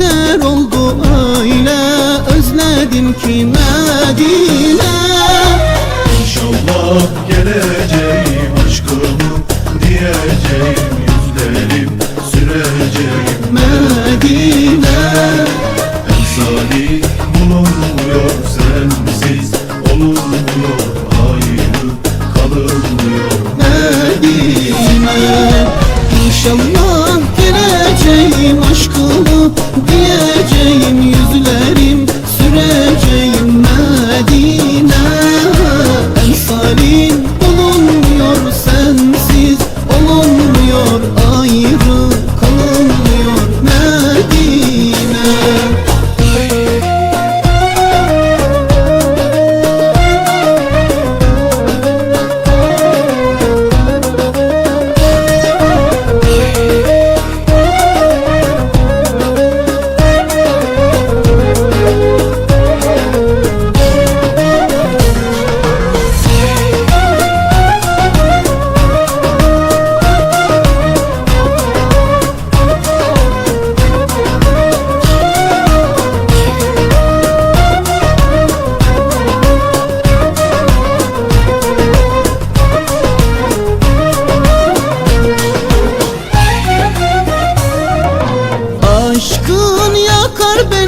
günler oldu. Öyle Özledim ki Medine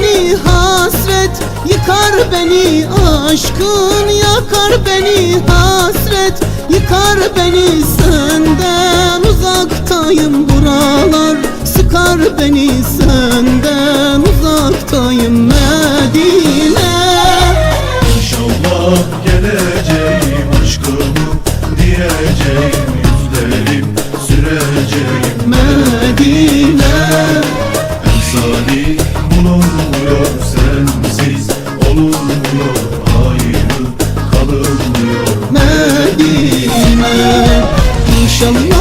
beni hasret Yıkar beni aşkın yakar beni hasret Yıkar beni senden uzaktayım buralar Sıkar beni senden uzaktayım İnşallah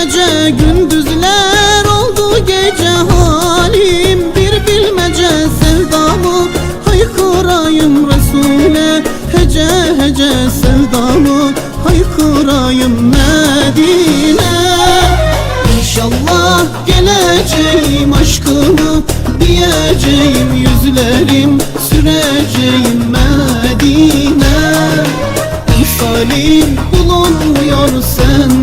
bilmece gündüzler oldu gece halim. Bir bilmece sevdamı haykırayım Resul'e. Hece hece sevdamı haykırayım Medine. İnşallah geleceğim aşkımı Diyeceğim yüzlerim süreceğim Medine. Emsalin bulunmuyor sensiz